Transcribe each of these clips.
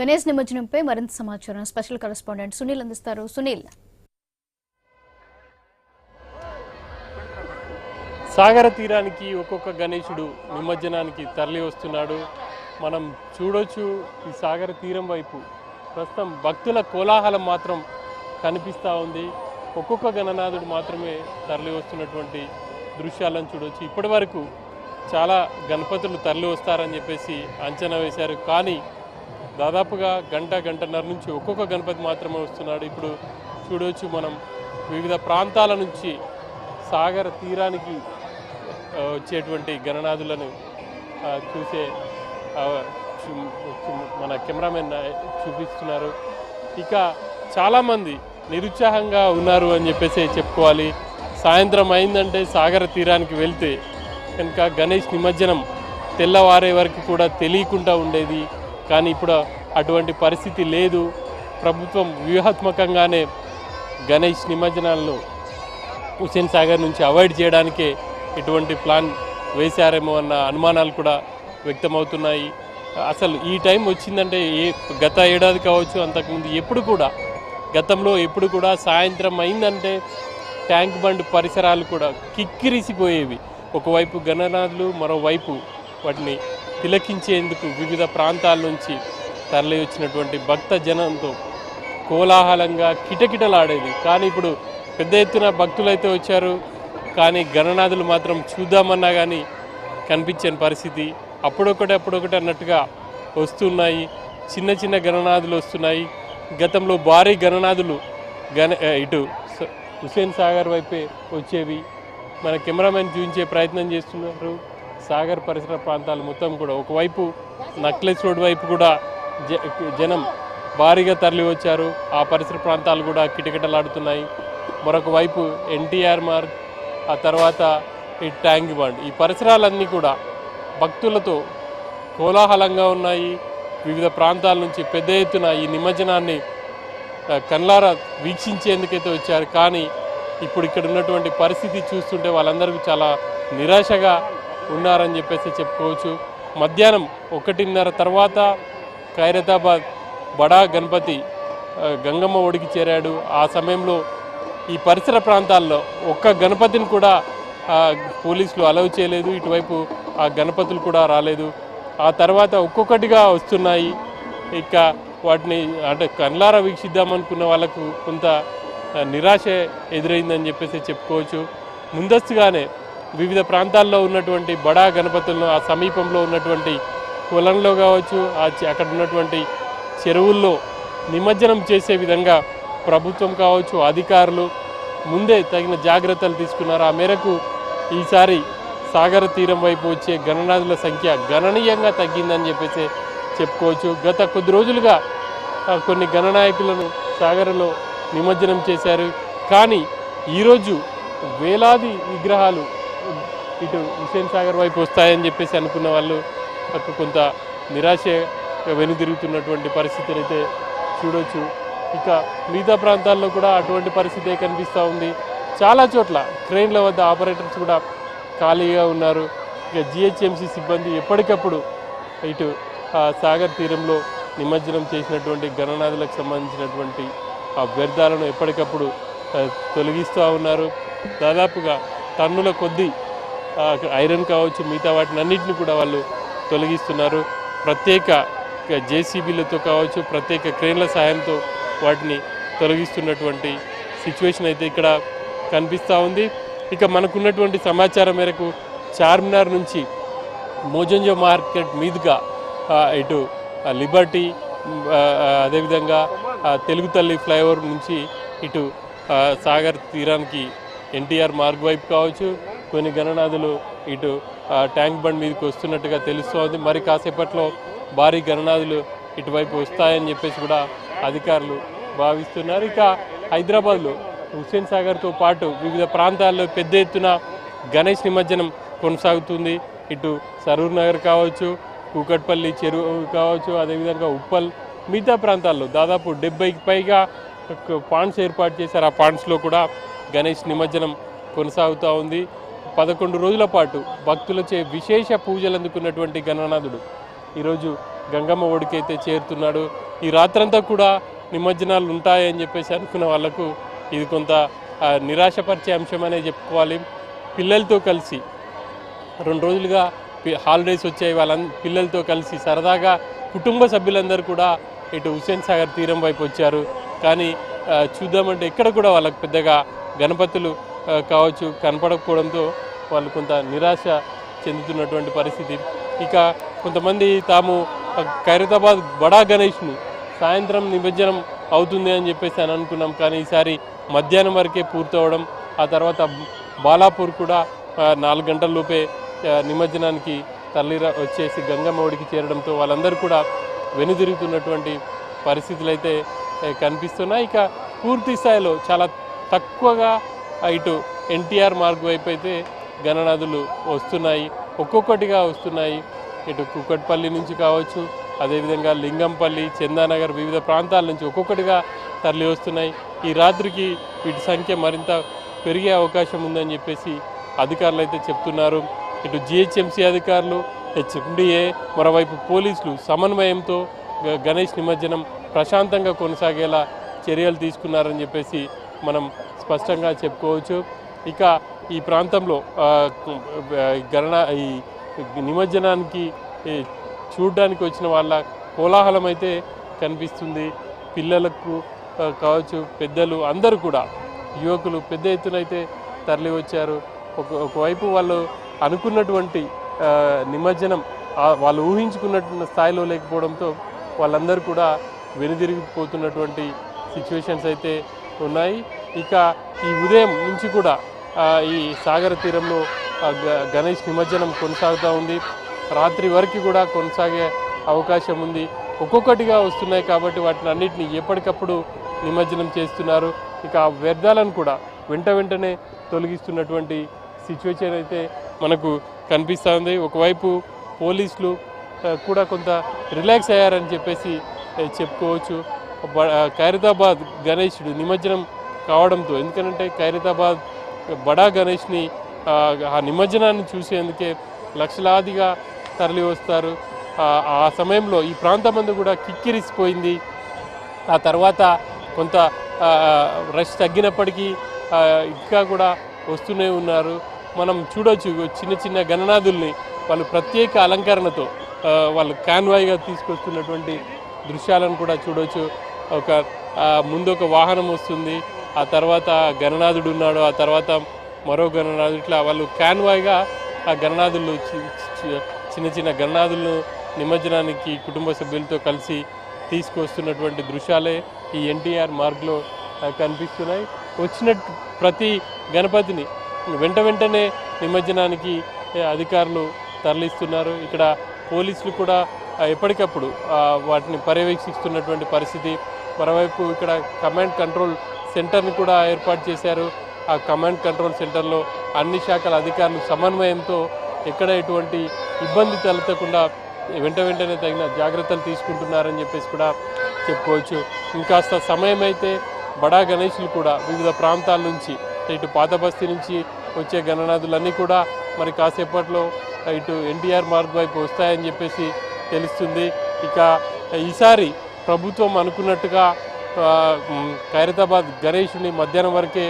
గణేష్ నిమజ్జనంపై మరింత సమాచారం. Special correspondent Sunil అందిస్తారు. సునీల్. సాగర తీరానికి ఒక్కొక్క గణేశుడు నిమజ్జనానికి తరలి వస్తున్నాడు. మనం చూడొచ్చు ఈ సాగర తీరం వైపు. ప్రస్తుతం భక్తుల కోలాహలం మాత్రం కనిపిస్తూ ఉంది. ఒక్కొక్క గణనాథుడు మాత్రమే తరలి వస్తున్నటువంటి దృశ్యాలను చూడొచ్చు. ఇప్పటి వరకు చాలా గణపతులు తరలి వస్తారని చెప్పేసి అంచనా వేశారు. కానీ దాదాపుగా గంట గంటన్నర నుంచి ఒక్కొక్క గణపతి మాత్రమే వస్తున్నాడు. ఇప్పుడు చూడవచ్చు మనం వివిధ ప్రాంతాల నుంచి సాగర తీరానికి వచ్చేటువంటి గణనాథులను చూసే మన కెమెరామెన్ చూపిస్తున్నారు. ఇక చాలామంది నిరుత్సాహంగా ఉన్నారు అని చెప్పేసి చెప్పుకోవాలి. సాయంత్రం అయిందంటే సాగర తీరానికి వెళ్తే కనుక గణేష్ నిమజ్జనం తెల్లవారే వరకు కూడా తెలియకుండా ఉండేది. కానీ ఇప్పుడు అటువంటి పరిస్థితి లేదు. ప్రభుత్వం వ్యూహాత్మకంగానే గణేష్ నిమజ్జనాలను హుసేన్ సాగర్ నుంచి అవాయిడ్ చేయడానికే ఇటువంటి ప్లాన్ వేశారేమో అన్న అనుమానాలు కూడా వ్యక్తమవుతున్నాయి. అసలు ఈ టైం వచ్చిందంటే ఏ గత ఏడాది కావచ్చు అంతకుముందు ఎప్పుడు కూడా గతంలో ఎప్పుడు కూడా సాయంత్రం అయిందంటే ట్యాంక్ బండ్ పరిసరాలు కూడా కిక్కిరిసిపోయేవి. ఒకవైపు గణనాథులు మరోవైపు వాటిని తిలకించేందుకు వివిధ ప్రాంతాల నుంచి తరలి వచ్చినటువంటి భక్త జనంతో కోలాహలంగా కిటకిటలాడేది. కానీ ఇప్పుడు పెద్ద ఎత్తున భక్తులైతే వచ్చారు. కానీ గణనాథులు మాత్రం చూద్దామన్నా కానీ కనిపించని పరిస్థితి. అప్పుడొకటి అప్పుడొకటి అన్నట్టుగా వస్తున్నాయి. చిన్న చిన్న గణనాథులు వస్తున్నాయి. గతంలో భారీ గణనాథులు గణ ఇటు హుసేన్ హుస్సేన్ సాగర్ వైపే వచ్చేవి. మన కెమెరామెన్ చూపించే ప్రయత్నం చేస్తున్నారు. సాగర్ పరిసర ప్రాంతాలు మొత్తం కూడా ఒకవైపు నక్లెస్ రోడ్ వైపు కూడా జ జనం భారీగా తరలి వచ్చారు ఆ పరిసర ప్రాంతాలు కూడా కిటకిటలాడుతున్నాయి. మరొక వైపు ఎన్టీఆర్ మార్గ్ ఆ తర్వాత ఈ ట్యాంక్ బండ్. ఈ పరిసరాలన్నీ కూడా భక్తులతో కోలాహలంగా ఉన్నాయి. వివిధ ప్రాంతాల నుంచి పెద్ద ఎత్తున ఈ నిమజ్జనాన్ని కన్లారా కళ్ళారా వీక్షించేందుకైతే వచ్చారు. కానీ ఇప్పుడు ఇక్కడ ఉన్నటువంటి పరిస్థితి చూస్తుంటే వాళ్ళందరికీ చాలా నిరాశగా ఉన్నారని చెప్పేసి చెప్పుకోవచ్చు. మధ్యాహ్నం ఒకటిన్నర తర్వాత ఖైరతాబాద్ బడా గణపతి గంగమ్మ ఒడికి చేరాడు. ఆ సమయంలో ఈ పరిసర ప్రాంతాల్లో ఒక్క గణపతిని కూడా పోలీసులు అలౌ చేయలేదు. ఇటువైపు ఆ గణపతులు కూడా రాలేదు. ఆ తర్వాత ఒక్కొక్కటిగా వస్తున్నాయి. ఇక వాటిని అంటే కళ్ళారా వీక్షిద్దామనుకున్న వాళ్ళకు కొంత నిరాశ ఎదురైందని చెప్పేసి చెప్పుకోవచ్చు. ముందస్తుగానే వివిధ ప్రాంతాల్లో ఉన్నటువంటి బడా గణపతులను ఆ సమీపంలో ఉన్నటువంటి పొలంలో కావచ్చు ఆ అక్కడ ఉన్నటువంటి చెరువుల్లో నిమజ్జనం చేసే విధంగా ప్రభుత్వం కావచ్చు అధికారులు ముందే తగిన జాగ్రత్తలు తీసుకున్నారు. ఆ మేరకు ఈసారి సాగర తీరం వైపు వచ్చే గణనాథుల సంఖ్య గణనీయంగా తగ్గిందని చెప్పేసి చెప్పుకోవచ్చు. గత కొద్ది రోజులుగా కొన్ని గణనాయకులను సాగరలో నిమజ్జనం చేశారు. కానీ ఈరోజు వేలాది విగ్రహాలు ఇటు హుసేన్ సాగర్ వైపు వస్తాయని చెప్పేసి అనుకున్న వాళ్ళు ఒక కొంత నిరాశ వెనుదిరుగుతున్నటువంటి పరిస్థితిని అయితే చూడొచ్చు. ఇక మిగతా ప్రాంతాల్లో కూడా అటువంటి పరిస్థితే కనిపిస్తూ ఉంది? చాలా చోట్ల ట్రైన్ల వద్ద ఆపరేటర్స్ కూడా ఖాళీగా ఉన్నారు. ఇక జిహెచ్ఎంసీ సిబ్బంది ఎప్పటికప్పుడు ఇటు ఆ సాగర్ తీరంలో నిమజ్జనం చేసినటువంటి గణనాథులకు సంబంధించినటువంటి ఆ వ్యర్థాలను ఎప్పటికప్పుడు తొలగిస్తూ ఉన్నారు. దాదాపుగా టన్నుల కొద్దీ ఐరన్ కావచ్చు మిగతా వాటిని అన్నింటిని కూడా వాళ్ళు తొలగిస్తున్నారు. ప్రత్యేక జేసీబీలతో కావచ్చు ప్రత్యేక క్రేన్ల సాయంతో వాటిని తొలగిస్తున్నటువంటి సిచ్యువేషన్ అయితే ఇక్కడ కనిపిస్తూ ఉంది. ఇక మనకున్నటువంటి సమాచారం మేరకు చార్మినార్ నుంచి మోజంజో మార్కెట్ మీదుగా ఇటు లిబర్టీ అదేవిధంగా తెలుగు తల్లి ఫ్లైఓవర్ నుంచి ఇటు సాగర్ తీరానికి ఎన్టీఆర్ మార్గ్ వైపు కావచ్చు కొన్ని గణనాథులు ఇటు ఆ, ట్యాంక్ బండ్ మీదకి వస్తున్నట్టుగా తెలుస్తోంది. మరి కాసేపట్లో భారీ గణనాథులు ఇటువైపు వస్తాయని చెప్పేసి కూడా అధికారులు భావిస్తున్నారు. ఇక హైదరాబాద్లో హుస్సేన్ సాగర్తో పాటు వివిధ ప్రాంతాల్లో పెద్ద ఎత్తున గణేష్ నిమజ్జనం కొనసాగుతుంది. ఇటు సరూర్ నగర్ కావచ్చు కూకట్పల్లి చెరువు కావచ్చు అదేవిధంగా ఉప్పల్ మిగతా ప్రాంతాల్లో దాదాపు డెబ్బైకి పైగా పాండ్స్ ఏర్పాటు చేశారు. ఆ పాండ్స్లో కూడా గణేష్ నిమజ్జనం కొనసాగుతూ ఉంది. పదకొండు రోజుల పాటు భక్తులచే విశేష పూజలు అందుకున్నటువంటి గణనాథుడు. ఈరోజు గంగమ్మ ఒడికైతే చేరుతున్నాడు. ఈ రాత్రంతా కూడా నిమజ్జనాలు ఉంటాయని చెప్పేసి అనుకున్న వాళ్ళకు ఇది కొంత నిరాశపరిచే అంశమనే చెప్పుకోవాలి. పిల్లలతో కలిసి రెండు రోజులుగా హాలిడేస్ వచ్చాయి. వాళ్ళ పిల్లలతో కలిసి సరదాగా కుటుంబ సభ్యులందరూ కూడా ఇటు హుస్సేన్ సాగర్ తీరం వైపు వచ్చారు. కానీ చూద్దామంటే ఎక్కడ కూడా వాళ్ళకి పెద్దగా గణపతులు కావచ్చు కనపడకపోవడంతో వాళ్ళు కొంత నిరాశ చెందుతున్నటువంటి పరిస్థితి. ఇక కొంతమంది తాము ఖైరతాబాద్ బడా గణేష్ని సాయంత్రం నిమజ్జనం అవుతుంది అని చెప్పేసి అని అనుకున్నాం. కానీ ఈసారి మధ్యాహ్నం వరకే పూర్తవడం ఆ తర్వాత బాలాపూర్ కూడా నాలుగు గంటల లోపే నిమజ్జనానికి తల్లి వచ్చేసి గంగమ్మడికి చేరడంతో వాళ్ళందరూ కూడా వెనుదిరుగుతున్నటువంటి పరిస్థితులు అయితే కనిపిస్తున్నాయి. ఇక పూర్తి స్థాయిలో చాలా తక్కువగా ఇటు ఎన్టీఆర్ మార్గ్ వైపు అయితే గణనదులు వస్తున్నాయి. ఒక్కొక్కటిగా వస్తున్నాయి. ఇటు కుక్కట్పల్లి నుంచి కావచ్చు అదేవిధంగా లింగంపల్లి చందానగర్ వివిధ ప్రాంతాల నుంచి ఒక్కొక్కటిగా తరలి వస్తున్నాయి. ఈ రాత్రికి వీటి సంఖ్య మరింత పెరిగే అవకాశం ఉందని చెప్పేసి అధికారులు అయితే చెప్తున్నారు. ఇటు జిహెచ్ఎంసీ అధికారులు హెచ్ఎండిఏ మరోవైపు పోలీసులు సమన్వయంతో గ- గణేష్ నిమజ్జనం ప్రశాంతంగా కొనసాగేలా చర్యలు తీసుకున్నారని చెప్పేసి మనం స్పష్టంగా చెప్పుకోవచ్చు. ఇక ఈ ప్రాంతంలో గణన ఈ నిమజ్జనానికి ఈ వచ్చిన వాళ్ళ కోలాహలం అయితే కనిపిస్తుంది. పిల్లలకు కావచ్చు పెద్దలు అందరూ కూడా యువకులు పెద్ద ఎత్తున అయితే తరలి వచ్చారు ఒక ఒకవైపు వాళ్ళు అనుకున్నటువంటి నిమజ్జనం వాళ్ళు ఊహించుకున్నటువంటి స్థాయిలో లేకపోవడంతో వాళ్ళందరూ కూడా వెనుదిరిగిపోతున్నటువంటి సిచ్యువేషన్స్ అయితే ఉన్నాయి. ఇక ఈ ఉదయం నుంచి కూడా ఈ సాగర తీరంలో గ- గణేష్ నిమజ్జనం కొనసాగుతూ ఉంది. రాత్రి వరకు కూడా కొనసాగే అవకాశం ఉంది. ఒక్కొక్కటిగా వస్తున్నాయి కాబట్టి వాటిని అన్నింటినీ ఎప్పటికప్పుడు నిమజ్జనం చేస్తున్నారు. ఇక ఆ వ్యర్థాలను కూడా వెంట వెంటనే తొలగిస్తున్నటువంటి సిచ్యువేషన్ అయితే మనకు కనిపిస్తూ ఉంది. ఒకవైపు పోలీసులు కూడా కొంత రిలాక్స్ అయ్యారని చెప్పేసి చెప్పుకోవచ్చు. ఖైరదాబాద్ ఆ, ఖైరతాబాద్ గణేశుడు నిమజ్జనం కావడంతో. ఎందుకంటే ఖైరతాబాద్ బడా గణేష్ని ఆ, నిమజ్జనాన్ని చూసేందుకే లక్షలాదిగా తరలి వస్తారు ఆ, సమయంలో ఈ ప్రాంతం కూడా కిక్కిరిసిపోయింది. ఆ తర్వాత కొంత రష్ తగ్గినప్పటికీ ఇంకా కూడా వస్తూనే ఉన్నారు. మనం చూడొచ్చు చిన్న చిన్న గణనాథుల్ని వాళ్ళు ప్రత్యేక అలంకరణతో వాళ్ళు కాన్వాయ్గా తీసుకొస్తున్నటువంటి దృశ్యాలను కూడా చూడొచ్చు. ఒక ముందు ఒక వాహనం వస్తుంది. ఆ తర్వాత గణనాథుడు ఉన్నాడు ఆ తర్వాత మరో గణనాథుడు. ఇట్లా వాళ్ళు కాన్వాయ్గా ఆ గణనాథులు చిన్న చిన్న గణనాథులను నిమజ్జనానికి కుటుంబ సభ్యులతో కలిసి తీసుకొస్తున్నటువంటి దృశ్యాలే ఈ ఎన్టీఆర్ మార్గ్లో కనిపిస్తున్నాయి. వచ్చినట్టు ప్రతి గణపతిని వెంట వెంటనే నిమజ్జనానికి అధికారులు తరలిస్తున్నారు. ఇక్కడ పోలీసులు కూడా ఎప్పటికప్పుడు వాటిని పర్యవేక్షిస్తున్నటువంటి పరిస్థితి. మరోవైపు ఇక్కడ కమాండ్ కంట్రోల్ సెంటర్ని కూడా ఏర్పాటు చేశారు. ఆ కమాండ్ కంట్రోల్ సెంటర్లో అన్ని శాఖల అధికారులు సమన్వయంతో ఎక్కడ ఎటువంటి ఇబ్బంది తలెత్తకుండా వెంట వెంటనే తగిన జాగ్రత్తలు తీసుకుంటున్నారని చెప్పేసి కూడా చెప్పుకోవచ్చు. ఇంకాస్త సమయం అయితే బడా గణేషులు కూడా వివిధ ప్రాంతాల నుంచి ఇటు పాత బస్తీ నుంచి వచ్చే గణనాథులన్నీ కూడా మరి కాసేపట్లో ఇటు ఎన్టీఆర్ మార్గ్ వైపు వస్తాయని చెప్పేసి తెలుస్తుంది. ఇక ఈసారి ప్రభుత్వం అనుకున్నట్టుగా ఖైరతాబాద్ గణేషుని మధ్యాహ్నం వరకే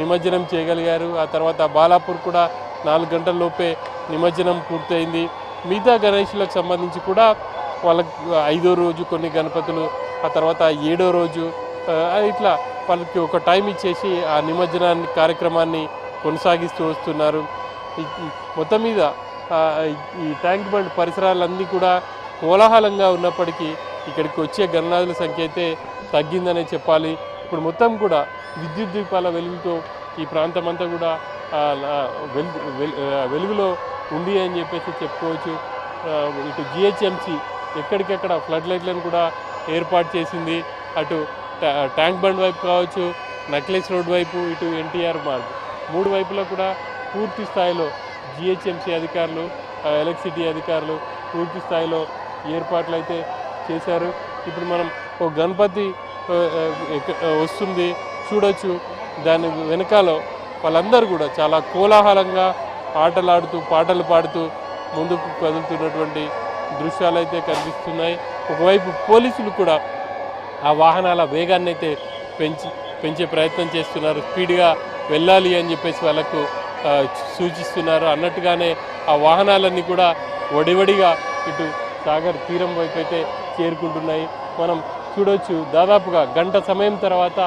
నిమజ్జనం చేయగలిగారు. ఆ తర్వాత బాలాపూర్ కూడా నాలుగు గంటల లోపే నిమజ్జనం పూర్తయింది. మిగతా గణేషులకు సంబంధించి కూడా వాళ్ళకి ఐదో రోజు కొన్ని గణపతులు ఆ తర్వాత ఏడో రోజు ఇట్లా వాళ్ళకి ఒక టైం ఇచ్చేసి ఆ నిమజ్జనాన్ని కార్యక్రమాన్ని కొనసాగిస్తూ వస్తున్నారు. మొత్తం మీద ఈ ట్యాంక్ బండ్ పరిసరాలన్నీ కూడా కోలాహలంగా ఉన్నప్పటికీ ఇక్కడికి వచ్చే గణనాథుల సంఖ్య అయితే తగ్గిందనే చెప్పాలి. ఇప్పుడు మొత్తం కూడా విద్యుత్ దీపాల వెలుగుతో ఈ ప్రాంతం అంతా కూడా వెలుగులో ఉంది అని చెప్పేసి చెప్పుకోవచ్చు. ఇటు జిహెచ్ఎంసి ఎక్కడికెక్కడ ఫ్లడ్ లైట్లను కూడా ఏర్పాటు చేసింది. అటు ట్యాంక్ బండ్ వైపు కావచ్చు నక్లెస్ రోడ్ వైపు ఇటు ఎన్టీఆర్ మార్గ్. మూడు వైపులా కూడా పూర్తి స్థాయిలో జిహెచ్ఎంసీ అధికారులు ఎలక్ట్రిసిటీ అధికారులు పూర్తి స్థాయిలో ఏర్పాట్లు అయితే చేశారు. ఇప్పుడు మనం ఒక గణపతి వస్తుంది చూడొచ్చు. దాని వెనకాల వాళ్ళందరూ కూడా చాలా కోలాహలంగా ఆటలాడుతూ పాటలు పాడుతూ ముందుకు కదులుతున్నటువంటి దృశ్యాలు అయితే కనిపిస్తున్నాయి. ఒకవైపు పోలీసులు కూడా ఆ వాహనాల వేగాన్ని అయితే పెంచి పెంచే ప్రయత్నం చేస్తున్నారు. స్పీడ్గా వెళ్ళాలి అని చెప్పేసి వాళ్ళకు సూచిస్తున్నారు. అన్నట్టుగానే ఆ వాహనాలన్నీ కూడా వడివడిగా ఇటు సాగర్ తీరం వైపు అయితే చేరుకుంటున్నాయి. మనం చూడొచ్చు దాదాపుగా గంట సమయం తర్వాత